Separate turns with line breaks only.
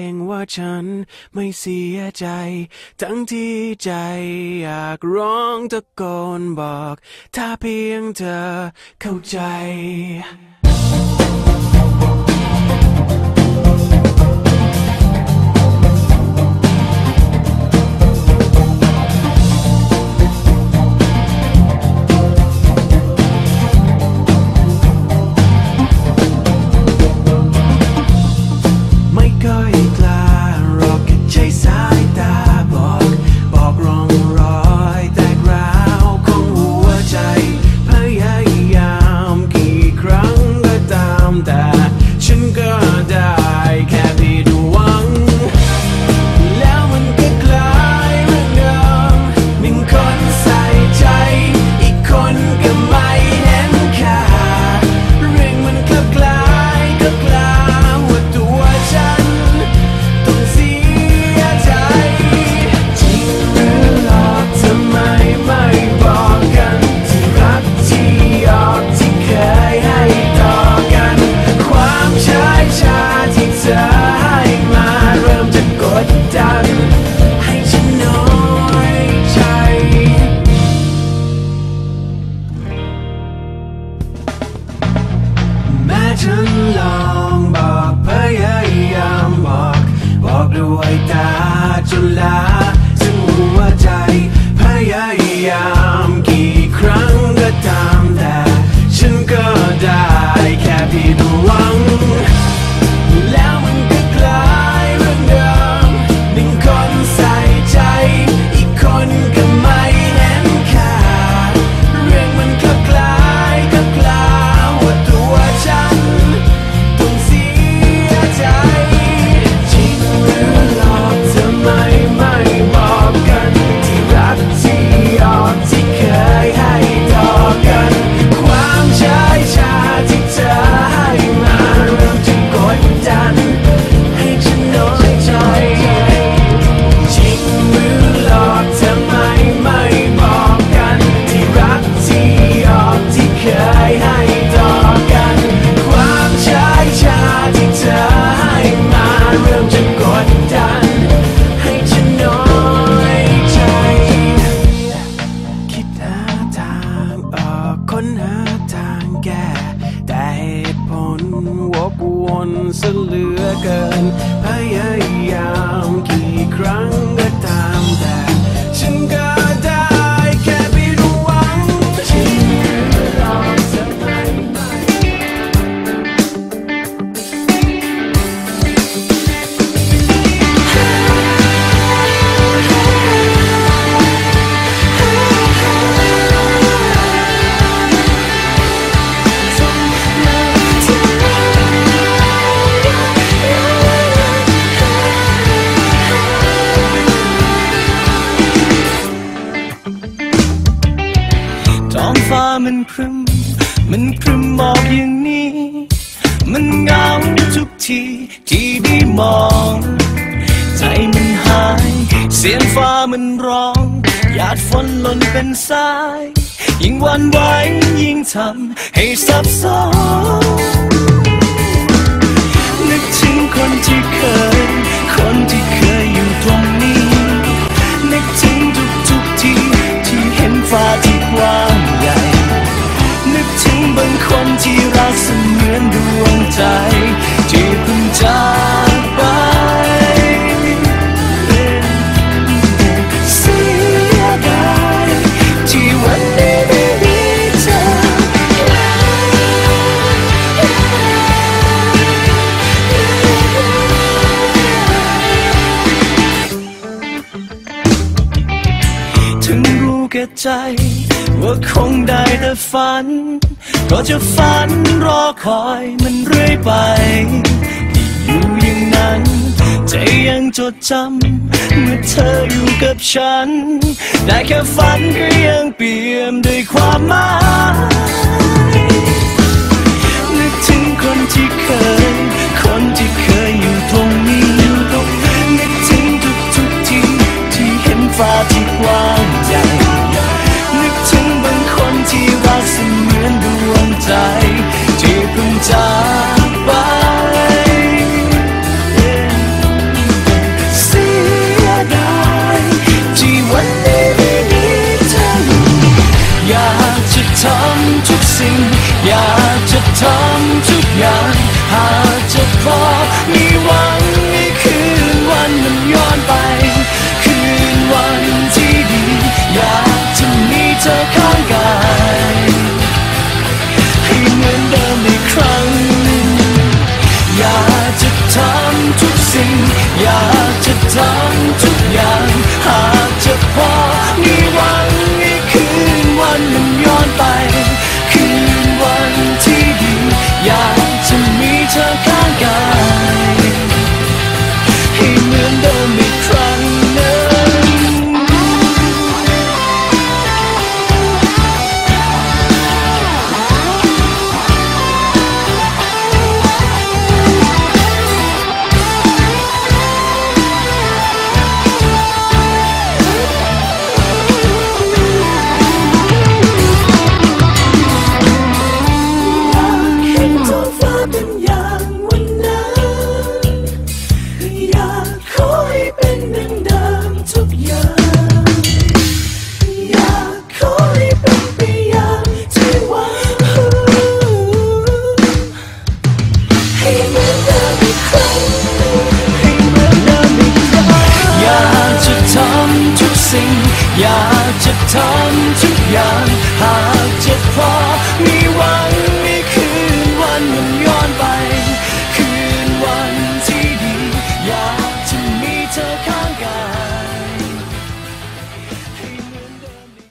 เองว่าฉันไม่เสียใจ ทั้งที่ใจอยากร้องตะโกนบอก ถ้าเพียงเธอเข้าใจ gang มันครึมหมอกอย่างนี้ มันเงาทุกทีที่ได้มอง ใจมันหาย เสียงฟ้ามันร้อง หยาดฝนหล่นเป็นสาย ยิ่งวันไหวยิ่งทำให้ซับซ้อนนึกถึงคนที่เคย แก่ใจ ว่าคงได้แต่ฝัน ก็จะฝันรอคอยมันเรื่อยไป ที่อยู่อย่างนั้น ใจยังจดจำเมื่อเธออยู่กับฉัน ได้แค่
ฝันก็ยังเปี่ยมด้วยความหมายนึกถึงคนที่เคย จากไปเสียดายที่วันนี้ไม่มีเธออยู่อยากจะทำทุกสิ่ง อยากจะทำทุกอย่างหากจะพอมีหวังในคืนวันมันย้อนไป คืนวันที่ดี อยากจะมีเธอข้างกาย